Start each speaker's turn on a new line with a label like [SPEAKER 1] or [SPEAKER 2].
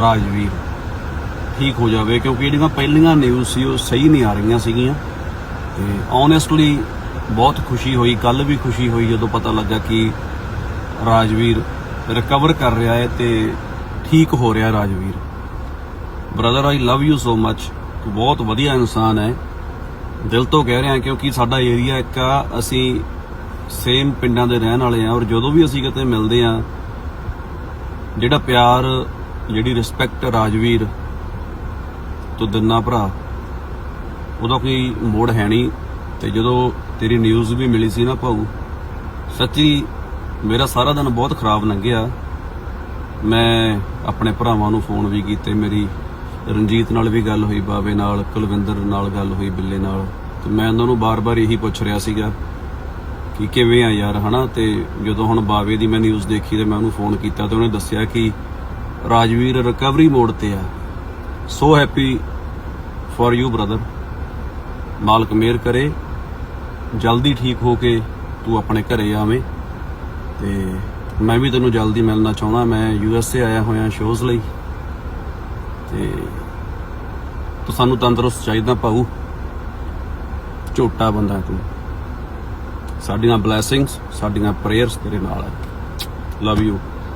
[SPEAKER 1] ਰਾਜਵੀਰ, ਠੀਕ ਹੋ ਜਾਵੇ, ਕਿਉਂਕਿ ਜਿਹੜੀਆਂ ਪਹਿਲੀਆਂ ਨਿਊਜ਼ ਸੀ, ਉਹ ਸਹੀ ਨਹੀਂ ਆ ਰਹੀਆਂ ਸੀਗੀਆਂ। ਤੇ ਓਨੈਸਟਲੀ ਬਹੁਤ ਖੁਸ਼ੀ ਹੋਈ ਕੱਲ ਵੀ ਖੁਸ਼ੀ ਹੋਈ, ਜਦੋਂ ਪਤਾ ਲੱਗਾ ਕਿ ਰਾਜਵੀਰ ਰਿਕਵਰ ਕਰ ਰਿਹਾ ਹੈ ਤੇ ਠੀਕ ਹੋ ਰਿਹਾ Rajveer. Brother I love you so much ਤੂੰ ਬਹੁਤ ਵਧੀਆ ਇਨਸਾਨ ਹੈ। ਦਿਲ ਤੋਂ ਕਹਿ ਰਿਹਾ ਕਿਉਂਕਿ ਸਾਡਾ ਏਰੀਆ ਇੱਕ ਆ, ਅਸੀਂ ਸੇਮ ਪਿੰਡਾਂ ਦੇ ਰਹਿਣ ਵਾਲੇ ਆ ਔਰ ਜਦੋਂ ਵੀ ਅਸੀਂ ਕਿਤੇ ਮਿਲਦੇ ਆ ਜਿਹੜਾ ਪਿਆਰ, ਜਿਹੜੀ ਰਿਸਪੈਕਟ ਰਾਜਵੀਰ ਤੋਂ ਦਿੰਨਾ ਭਰਾ, ਉਹਦਾ ਕੋਈ ਮੋੜ ਹੈ ਨਹੀਂ। ਤੇ ਜਦੋਂ ਤੇਰੀ ਨਿਊਜ਼ ਵੀ ਮਿਲੀ ਸੀ ਨਾ ਭਾਊ, ਸੱਚੀ ਮੇਰਾ ਸਾਰਾ ਦਿਨ ਬਹੁਤ ਖਰਾਬ ਲੰਘਿਆ। ਮੈਂ ਆਪਣੇ ਭਰਾਵਾਂ ਨੂੰ ਫੋਨ ਵੀ ਕੀਤੇ, ਮੇਰੀ ਰਣਜੀਤ ਨਾਲ ਵੀ ਗੱਲ ਹੋਈ, ਬਾਵੇ ਨਾਲ, ਕੁਲਵਿੰਦਰ ਨਾਲ ਗੱਲ ਹੋਈ, ਬਿੱਲੇ ਨਾਲ। ਤੇ ਮੈਂ ਉਹਨਾਂ ਨੂੰ ਬਾਰ-ਬਾਰ ਇਹੀ ਪੁੱਛ ਰਿਹਾ ਸੀਗਾ ਕਿ ਕਿਵੇਂ ਆ ਯਾਰ, ਹਨਾ? ਤੇ ਜਦੋਂ ਹੁਣ ਬਾਵੇ ਦੀ ਮੈਂ ਨਿਊਜ਼ ਦੇਖੀ ਤੇ ਮੈਂ ਉਹਨੂੰ ਫੋਨ ਕੀਤਾ ਤੇ ਉਹਨੇ ਦੱਸਿਆ ਕਿ ਰਾਜਵੀਰ ਰਿਕਵਰੀ ਮੋਡ ਤੇ ਆ। So happy for you brother ਮਾਲਕ ਮਿਹਰ ਕਰੇ। ਜਲਦੀ ਠੀਕ ਹੋ ਕੇ ਤੂੰ ਆਪਣੇ ਘਰੇ ਆਵੇਂ। ਤੇ ਮੈਂ ਵੀ ਤੈਨੂੰ ਜਲਦੀ ਮਿਲਣਾ ਚਾਹੁੰਦਾ। ਮੈਂ ਯੂ ਐਸ ਏ ਆਇਆ ਹੋਇਆ ਸ਼ੋਜ਼ ਲਈ। ਤੇ ਤੂੰ ਸਾਨੂੰ ਤੰਦਰੁਸਤ ਚਾਹੀਦਾ ਭਾਊ। ਝੋਟਾ ਬੰਦਾ ਤੂੰ। ਸਾਡੀਆਂ ਬਲੇਸਿੰਗਸ ਸਾਡੀਆਂ ਪ੍ਰੇਅਰਸ ਤੇਰੇ ਨਾਲ ਹੈ। Love you